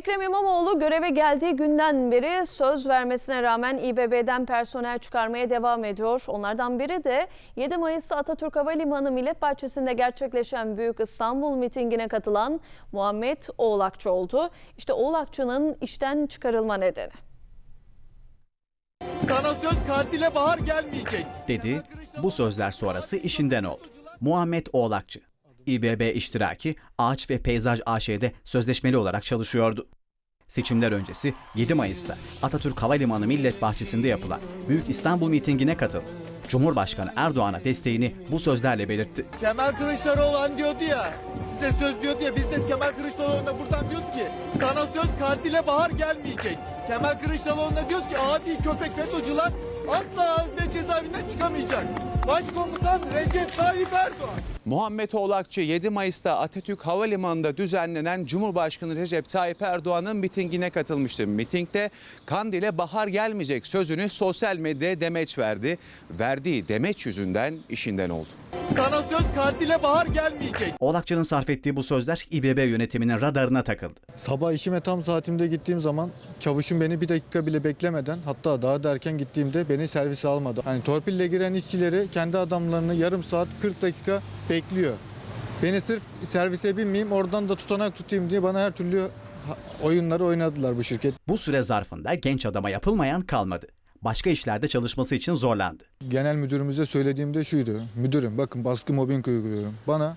Ekrem İmamoğlu göreve geldiği günden beri söz vermesine rağmen İBB'den personel çıkarmaya devam ediyor. Onlardan biri de 7 Mayıs'ta Atatürk Havalimanı Millet Bahçesi'nde gerçekleşen Büyük İstanbul mitingine katılan Muhammed Oğlakçı oldu. İşte Oğlakçı'nın işten çıkarılma nedeni. Sana söz katile bahar gelmeyecek. dedi. Bu sözler sonrası işinden oldu. Muhammed Oğlakçı. İBB iştiraki Ağaç ve Peyzaj AŞ'de sözleşmeli olarak çalışıyordu. Seçimler öncesi 7 Mayıs'ta Atatürk Havalimanı Millet Bahçesi'nde yapılan Büyük İstanbul mitingine katıldı. Cumhurbaşkanı Erdoğan'a desteğini bu sözlerle belirtti. Kemal Kılıçdaroğlu hani diyordu ya. Size söz diyordu ya. Biz de Kemal Kılıçdaroğlu'na buradan diyoruz ki. Sana söz katile bahar gelmeyecek. Kemal Kılıçdaroğlu'na diyoruz ki adi köpek FETÖ'cüler asla Hazine cezaevinden çıkamayacak. Başkomutan Recep Tayyip Erdoğan. Muhammed Oğlakçı 7 Mayıs'ta Atatürk Havalimanı'nda düzenlenen Cumhurbaşkanı Recep Tayyip Erdoğan'ın mitingine katılmıştı. Mitingde Kandil'e bahar gelmeyecek sözünü sosyal medyaya demeç verdi. Verdiği demeç yüzünden işinden oldu. Sana söz katile bahar gelmeyecek. Oğlakçı'nın sarf ettiği bu sözler İBB yönetiminin radarına takıldı. Sabah işime tam saatimde gittiğim zaman çavuşum beni bir dakika bile beklemeden hatta daha da erken gittiğimde beni servise almadı. Hani torpille giren işçileri kendi adamlarını yarım saat 40 dakika bekliyor. Beni sırf servise binmeyeyim oradan da tutanak tutayım diye bana her türlü oyunları oynadılar bu şirket. Bu süre zarfında genç adama yapılmayan kalmadı. Başka işlerde çalışması için zorlandı. Genel müdürümüze söylediğimde şuydu. Müdürüm bakın baskı mobbing uyguluyorum. Bana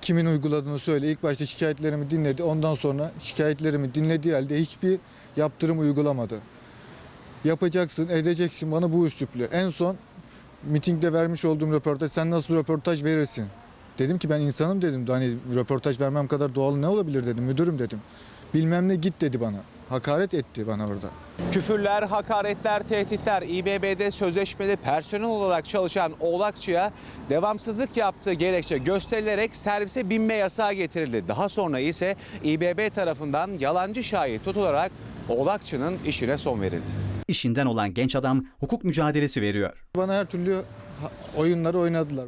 kimin uyguladığını söyle. İlk başta şikayetlerimi dinledi. Ondan sonra şikayetlerimi dinlediği halde hiçbir yaptırım uygulamadı. Yapacaksın, edeceksin bana bu üslüple. En son mitingde vermiş olduğum röportaj sen nasıl röportaj verirsin? Dedim ki ben insanım dedim. Hani röportaj vermem kadar doğal ne olabilir dedim. Müdürüm dedim. Bilmem ne git dedi bana. Hakaret etti bana orada. Küfürler, hakaretler, tehditler İBB'de sözleşmeli personel olarak çalışan Oğlakçı'ya devamsızlık yaptığı gerekçe gösterilerek servise binme yasağı getirildi. Daha sonra ise İBB tarafından yalancı şahit tutularak Oğlakçı'nın işine son verildi. İşinden olan genç adam hukuk mücadelesi veriyor. Bana her türlü oyunları oynadılar.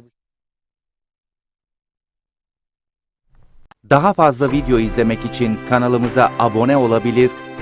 Daha fazla video izlemek için kanalımıza abone olabilir,